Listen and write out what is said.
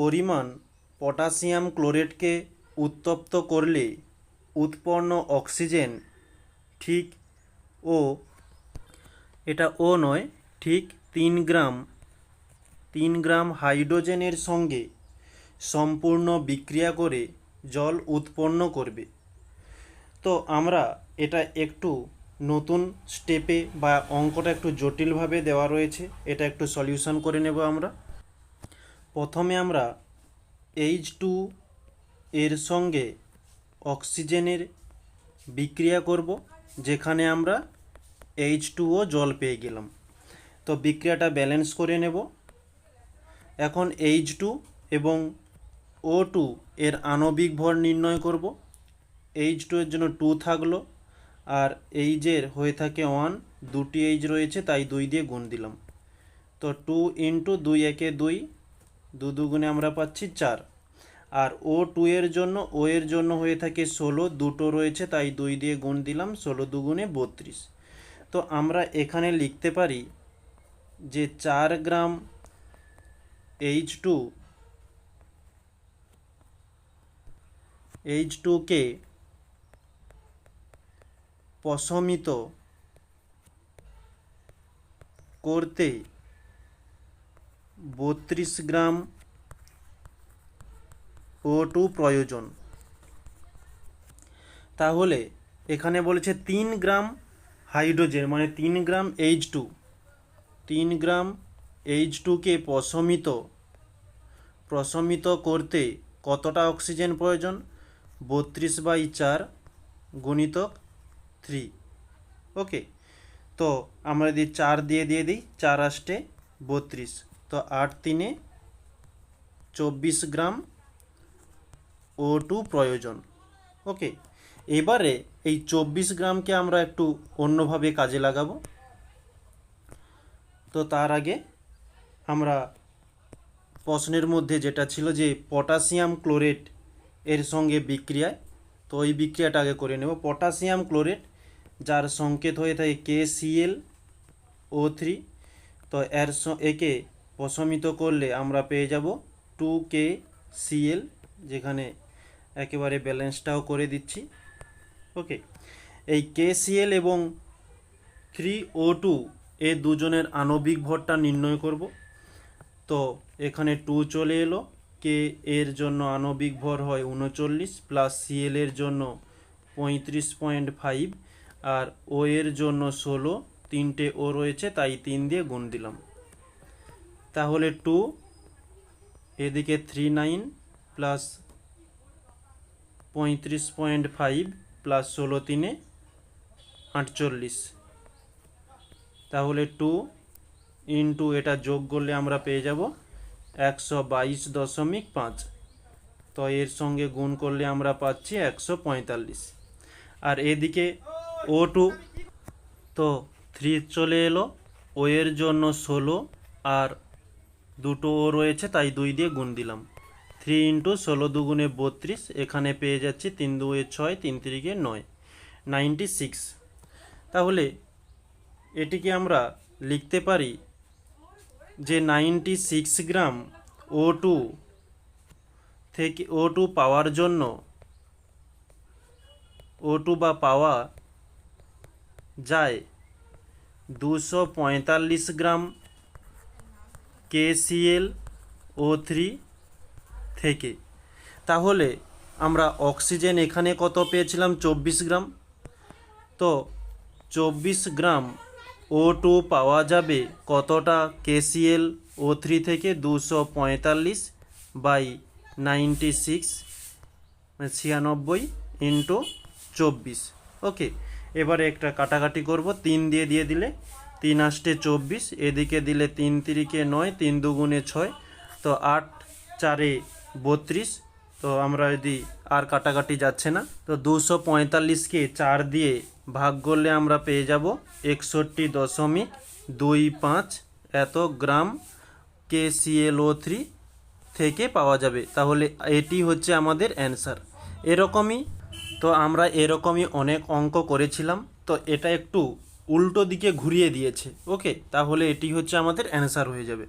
পরিমাণ পটাশিয়াম ক্লোরেটকে উত্তপ্ত করলে উৎপন্ন অক্সিজেন ঠিক ও, এটা ও নয়, ঠিক তিন গ্রাম তিন গ্রাম হাইড্রোজেনের সঙ্গে সম্পূর্ণ বিক্রিয়া করে জল উৎপন্ন করবে। তো আমরা এটা একটু নতুন স্টেপে বা অঙ্কটা একটু জটিলভাবে দেওয়া রয়েছে, এটা একটু সলিউশন করে নেব আমরা। প্রথমে আমরা এইচ টু এর সঙ্গে অক্সিজেনের বিক্রিয়া করব, যেখানে আমরা এইচ টুও জল পেয়ে গেলাম। তো বিক্রিয়াটা ব্যালেন্স করে নেব। এখন এইচ টু এবং ও টু এর আণবিক ভর নির্ণয় করব। এইচ টু এর জন্য টু থাকল, আর এইচের হয়ে থাকে ওয়ান দুটি এইচ রয়েছে, তাই দুই দিয়ে গুণ দিলাম। তো টু ইন্টু দুই, একে দুই দু দুগুণে আমরা পাচ্ছি চার। আর ও টু এর জন্য, ও এর জন্য হয়ে থাকে ষোলো, দুটো রয়েছে, তাই দুই দিয়ে গুণ দিলাম, ষোলো দুগুণে বত্রিশ। তো আমরা এখানে লিখতে পারি যে চার গ্রাম এইচ টু এইচ টুকে পশমিত করতে বত্রিশ গ্রাম ও টু প্রয়োজন। তাহলে এখানে বলেছে তিন গ্রাম হাইড্রোজেন মানে তিন গ্রাম এইচ টু তিন গ্রাম এইচ টুকে প্রশমিত প্রশমিত করতে কতটা অক্সিজেন প্রয়োজন? বত্রিশ বাই চার গুণিতক থ্রি। ওকে, তো আমরা যদি চার দিয়ে দিয়ে দিই, চার আষ্টে বত্রিশ। তো আট তিনে চব্বিশ গ্রাম ও টু প্রয়োজন। ওকে, এবারে এই চব্বিশ গ্রামকে আমরা একটু অন্যভাবে কাজে লাগাবো। তো তার আগে আমরা প্রশ্নের মধ্যে যেটা ছিল যে পটাশিয়াম ক্লোরেট এর সঙ্গে বিক্রিয়ায়, তো ওই বিক্রিয়াটা আগে করে নেব। পটাশিয়াম ক্লোরেট যার সংকেত হয়ে থাকে কে সিএল ও থ্রি তো এর একে প্রশমিত করলে আমরা পেয়ে যাব টু কে সিএল যেখানে একেবারে ব্যালেন্সটাও করে দিচ্ছি। ওকে এই কে সিএল এবং থ্রি ও টু এ দুজনের আণবিক ভরটা নির্ণয় করব। তো এখানে টু চলে এলো। কে এর জন্য আণবিক ভর হয় উনচল্লিশ প্লাস সিএল এর জন্য পঁয়ত্রিশ পয়েন্ট ফাইভ আর ও এর জন্য ষোলো, তিনটে ও রয়েছে, তাই তিন দিয়ে গুণ দিলাম। তাহলে টু, এদিকে থ্রি নাইন প্লাস পঁয়ত্রিশ পয়েন্ট ফাইভ প্লাস ষোলো তিনে আটচল্লিশ। তাহলে টু ইন্টু এটা যোগ করলে আমরা পেয়ে যাব একশো বাইশ দশমিক পাঁচ। তো এর সঙ্গে গুণ করলে আমরা পাচ্ছি একশো পঁয়তাল্লিশ। আর এদিকে ও টু, তো থ্রি চলে এলো, ও এর জন্য ষোলো আর দুটো ও রয়েছে, তাই দুই দিয়ে গুণ দিলাম। থ্রি ইন্টু ষোলো দুগুণে বত্রিশ, এখানে পেয়ে যাচ্ছি তিন দুয়ে ছয়, তিন তিরিকে নয়। নাইনটি সিক্স তাহলে এটিকে আমরা লিখতে পারি যে ninety six gram O two থেকে ও টু পাওয়ার জন্য ও টু বা পাওয়া যায় দুশো পঁয়তাল্লিশ গ্রাম কেসিএল ও থ্রি থেকে। তাহলে আমরা অক্সিজেন এখানে কত পেয়েছিলাম? চব্বিশ গ্রাম। তো চব্বিশ গ্রাম ও টু পাওয়া যাবে কতটা? কেসিএল ও থ্রি থেকে দুশো পঁয়তাল্লিশ বাই নাইনটি সিক্স, ছিয়ানব্বই ইন্টু চব্বিশ। ওকে, এবারে একটা কাটাকাটি করব। তিন দিয়ে দিয়ে দিলে তিন আষ্টে চব্বিশ, এদিকে দিলে তিন তিরিকে নয়, তিন দুগুণে ছয়, তো আট চারে বত্রিশ, তো আমরা যদি আর কাটাকাটি যাচ্ছে না, তো দুশো পঁয়তাল্লিশকে চার দিয়ে ভাগ করলে আমরা পেয়ে যাব একষট্টি দশমিক দুই পাঁচ এত গ্রাম কে সিএলও থ্রি থেকে পাওয়া যাবে। তাহলে এটি হচ্ছে আমাদের অ্যান্সার। এরকমই, তো আমরা এরকমই অনেক অঙ্ক করেছিলাম, তো এটা একটু উল্টো দিকে ঘুরিয়ে দিয়েছে। ওকে তাহলে এটি হচ্ছে আমাদের অ্যান্সার হয়ে যাবে।